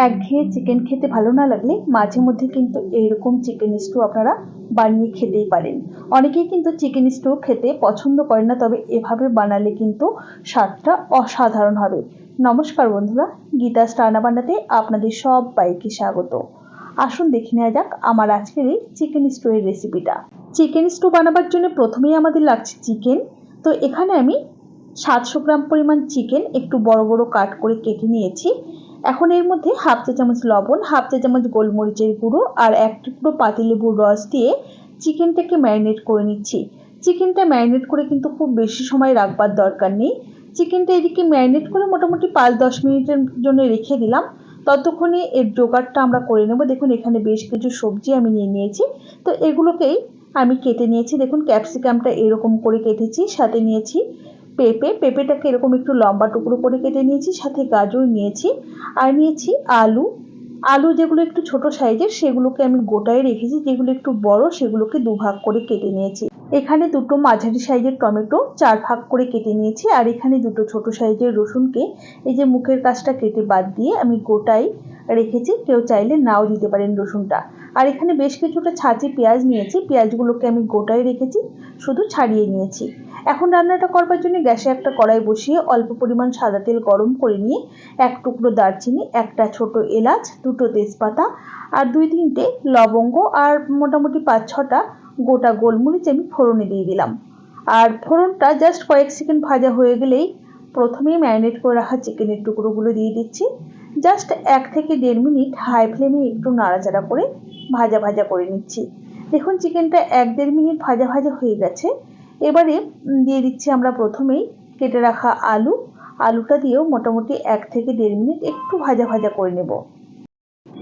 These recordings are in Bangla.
একঘেয়ে চিকেন খেতে ভালো না লাগলে মাঝে মধ্যে কিন্তু এইরকম চিকেন স্টু আপনারা বানিয়ে খেতেই পারেন। অনেকেই কিন্তু চিকেন স্টু খেতে পছন্দ করেন না, তবে এভাবে বানালে কিন্তু স্বাদটা অসাধারণ হবে। নমস্কার বন্ধুরা, গীতা রান্না বান্নাতে আপনাদের সব বাইকে স্বাগত। আসুন দেখে নেওয়া যাক আমার আজকের এই চিকেন স্টুয়ের রেসিপিটা চিকেন স্টু বানাবার জন্য প্রথমেই আমাদের লাগছে চিকেন তো এখানে আমি সাতশো গ্রাম পরিমাণ চিকেন একটু বড় বড় কাট করে কেটে নিয়েছি। এখন এর মধ্যে হাফ চা চামচ লবণ, হাফ চা চামচ গোলমরিচের গুঁড়ো আর এক টুকরো পাতিলেবুর রস দিয়ে চিকেনটাকে ম্যারিনেট করে নিচ্ছি। চিকেনটা ম্যারিনেট করে কিন্তু খুব বেশি সময় রাখবার দরকার নেই। চিকেনটা এদিকে ম্যারিনেট করে মোটামুটি পাঁচ দশ মিনিটের জন্য রেখে দিলাম। ততক্ষণে এর জোগাড়টা আমরা করে নেব। দেখুন, এখানে বেশ কিছু সবজি আমি নিয়ে নিয়েছি। তো এগুলোকেই আমি কেটে নিয়েছি। দেখুন, ক্যাপসিকামটা এরকম করে কেটেছি, সাথে নিয়েছি। পেঁপে, পেঁপেটাকে এরকম একটু লম্বা টুকরো করে কেটে নিয়েছি, সাথে গাজর নিয়েছি, আর নিয়েছি আলু। আলু যেগুলো একটু ছোট সাইজের, সেগুলোকে আমি গোটায় রেখেছি, যেগুলো একটু বড়, সেগুলোকে দুভাগ করে কেটে নিয়েছি। এখানে দুটো মাঝারি সাইজের টমেটো চার ভাগ করে কেটে নিয়েছি, আর এখানে দুটো ছোট সাইজের রসুনকে এই যে মুখের কাজটা কেটে বাদ দিয়ে আমি গোটাই রেখেছি। কেউ চাইলে নাও দিতে পারেন রসুনটা। আর এখানে বেশ কিছুটা ছাঁচি পেঁয়াজ নিয়েছি, পেঁয়াজগুলোকে আমি গোটাই রেখেছি, শুধু ছাড়িয়ে নিয়েছি। এখন রান্নাটা করবার জন্য গ্যাসে একটা কড়াই বসিয়ে অল্প পরিমাণ সাদা তেল গরম করে নিয়ে এক টুকরো দারচিনি, একটা ছোট এলাচ, দুটো তেজপাতা, আর দুই তিনটে লবঙ্গ, আর মোটামুটি পাঁচ ছটা গোটা গোলমরিচ আমি ফোড়নে দিয়ে দিলাম। আর ফোড়নটা জাস্ট কয়েক সেকেন্ড ভাজা হয়ে গেলেই প্রথমেই ম্যারিনেট করে রাখা চিকেনের টুকরোগুলো দিয়ে দিচ্ছি। জাস্ট এক থেকে দেড় মিনিট হাই ফ্লেমে একটু নাড়াচাড়া করে ভাজা ভাজা করে নিচ্ছি। দেখুন চিকেনটা এক দেড় মিনিট ভাজা ভাজা হয়ে গেছে। এবারে দিয়ে দিচ্ছি আমরা প্রথমেই কেটে রাখা আলু। আলুটা দিয়েও মোটামুটি এক থেকে দেড় মিনিট একটু ভাজা ভাজা করে নেব।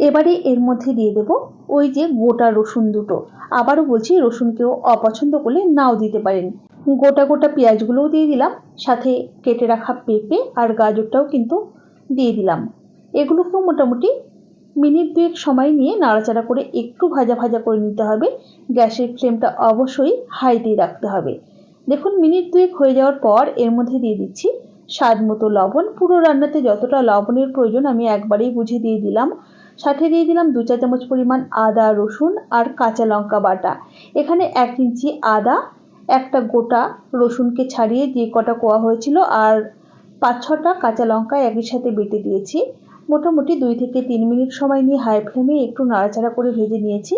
এবারে এর মধ্যে দিয়ে দেব ওই যে গোটা রসুন দুটো। আবারও বলছি রসুন কেউ অপছন্দ করলে নাও দিতে পারেন। গোটা গোটা পেঁয়াজগুলোও দিয়ে দিলাম, সাথে কেটে রাখা পেঁপে আর গাজরটাও কিন্তু দিয়ে দিলাম। এগুলোকেও মোটামুটি মিনিট দুয়েক সময় নিয়ে নাড়াচাড়া করে একটু ভাজা ভাজা করে নিতে হবে। গ্যাসের ফ্লেমটা অবশ্যই হাইতেই রাখতে হবে। দেখুন, মিনিট দুয়েক হয়ে যাওয়ার পর এর মধ্যে দিয়ে দিচ্ছি স্বাদ মতো লবণ। পুরো রান্নাতে যতটা লবণের প্রয়োজন আমি একবারেই বুঝে দিয়ে দিলাম। সাথে দিয়ে দিলাম দু চা চামচ পরিমাণ আদা, রসুন আর কাঁচা লঙ্কা বাটা। এখানে এক ইঞ্চি আদা, একটা গোটা রসুনকে ছাড়িয়ে যে কটা কোয়া হয়েছিল আর পাঁচ ছটা কাঁচা লঙ্কা একই সাথে বেটে দিয়েছি। মোটামুটি দুই থেকে তিন মিনিট সময় নিয়ে হাই ফ্লেমে একটু নাড়াচাড়া করে ভেজে নিয়েছি।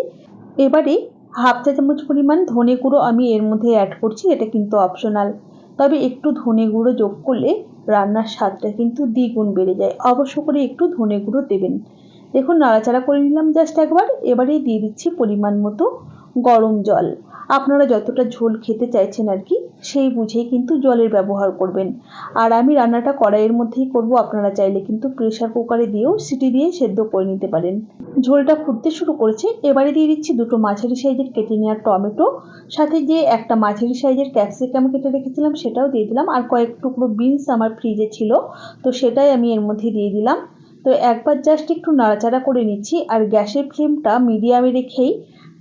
এবারে হাফ চা চামচ পরিমাণ ধনে গুঁড়ো আমি এর মধ্যে অ্যাড করছি, এটা কিন্তু অপশনাল তবে একটু ধনে গুঁড়ো যোগ করলে রান্নার স্বাদটা কিন্তু দ্বিগুণ বেড়ে যায়। অবশ্য করে একটু ধনে গুঁড়ো দেবেন। দেখুন নাড়াচাড়া করে নিলাম জাস্ট একবার এবারে দিয়ে দিচ্ছি পরিমাণ মতো গরম জল। আপনারা যতটা ঝোল খেতে চাইছেন আর কি, সেই বুঝেই কিন্তু জলের ব্যবহার করবেন। আর আমি রান্নাটা কড়াইয়ের মধ্যেই করব, আপনারা চাইলে কিন্তু প্রেশার কুকারে দিয়েও সিটি দিয়ে সেদ্ধ করে নিতে পারেন। ঝোলটা ফুটতে শুরু করেছে, এবারে দিয়ে দিচ্ছি দুটো মাঝারি সাইজের কেটে নেওয়ার টমেটো, সাথে যে একটা মাঝারি সাইজের ক্যাপসিকাম কেটে রেখেছিলাম সেটাও দিয়ে দিলাম, আর কয়েক টুকরো বিনস আমার ফ্রিজে ছিল, তো সেটাই আমি এর মধ্যে দিয়ে দিলাম। তো একবার জাস্ট একটু নাড়াচাড়া করে নিচ্ছি আর গ্যাসের ফ্লেমটা মিডিয়ামে রেখেই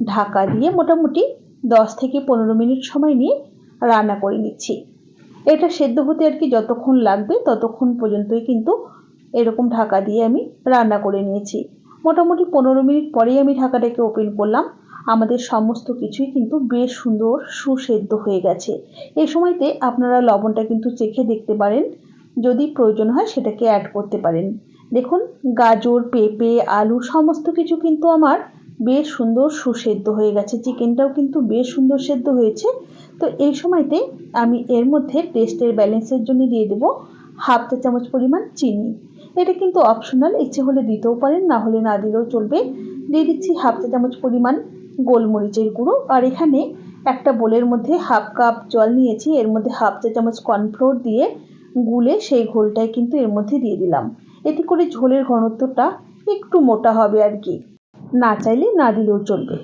ঢাকা দিয়ে মোটামুটি দশ থেকে পনেরো মিনিট সময় নিয়ে রান্না করে নিচ্ছি। এটা সেদ্ধ হতে আর কি যতক্ষণ লাগবে ততক্ষণ পর্যন্তই কিন্তু এরকম ঢাকা দিয়ে আমি রান্না করে নিয়েছি। মোটামুটি পনেরো মিনিট পরেই আমি ঢাকাটাকে ওপেন করলাম। আমাদের সমস্ত কিছুই কিন্তু বেশ সুন্দর সুসেদ্ধ হয়ে গেছে। এই সময়তে আপনারা লবণটা কিন্তু চেখে দেখতে পারেন। যদি প্রয়োজন হয় সেটাকে অ্যাড করতে পারেন। দেখুন, গাজর, পেঁপে, আলু সমস্ত কিছু কিন্তু আমার বেশ সুন্দর সুসেদ্ধ হয়ে গেছে। চিকেনটাও কিন্তু বেশ সুন্দর সেদ্ধ হয়েছে। তো এই সময়তে আমি এর মধ্যে টেস্টের ব্যালেন্সের জন্য দিয়ে দেবো হাফ চা চামচ পরিমাণ চিনি। এটা কিন্তু অপশনাল ইচ্ছে হলে দিতেও পারেন, না হলে না দিলেও চলবে। দিয়ে দিচ্ছি হাফ চা চামচ পরিমাণ গোলমরিচের গুঁড়ো। আর এখানে একটা বোলের মধ্যে হাফ কাপ জল নিয়েছি, এর মধ্যে হাফ চা চামচ কর্নফ্লোর দিয়ে গুলে সেই ঘোলটাই কিন্তু এর মধ্যে দিয়ে দিলাম। এতে করে ঝোলের ঘনত্বটা একটু মোটা হবে আর কি। না চাইলে না দিলেও চলবে।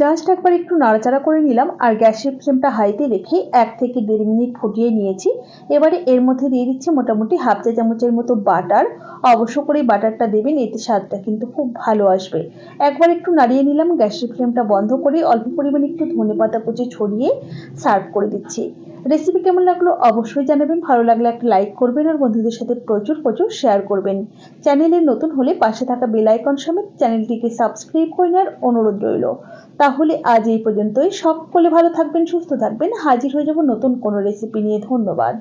জাস্ট একবার একটু নাড়াচাড়া করে নিলাম আর গ্যাসের ফ্লেমটা হাইতে রেখে এক থেকে দেড় মিনিট ফুটিয়ে নিয়েছি। এবারে এর মধ্যে দিয়ে দিচ্ছি মোটামুটি হাফ চা চামচের মতো বাটার। অবশ্য করে বাটারটা দেবেন, এতে স্বাদটা কিন্তু খুব ভালো আসবে। একবার একটু নাড়িয়ে নিলাম, গ্যাসের ফ্লেমটা বন্ধ করে অল্প পরিমাণে একটু ধনে পাতা কুচি ছড়িয়ে সার্ভ করে দিচ্ছি। রেসিপি কেমন লাগল অবশ্যই জানাবেন, ভালো লাগলে একটা লাইক করবেন আর বন্ধুদের সাথে প্রচুর প্রচুর শেয়ার করবেন। চ্যানেলে নতুন হলে পাশে থাকা বেল আইকন সমেত চ্যানেলটিকে সাবস্ক্রাইব করে নেওয়ার অনুরোধ রইল। তাহলে আজ এই পর্যন্তই। সকলে ভালো থাকবেন, সুস্থ থাকবেন। হাজির হয়ে যাব নতুন কোনো রেসিপি নিয়ে। ধন্যবাদ।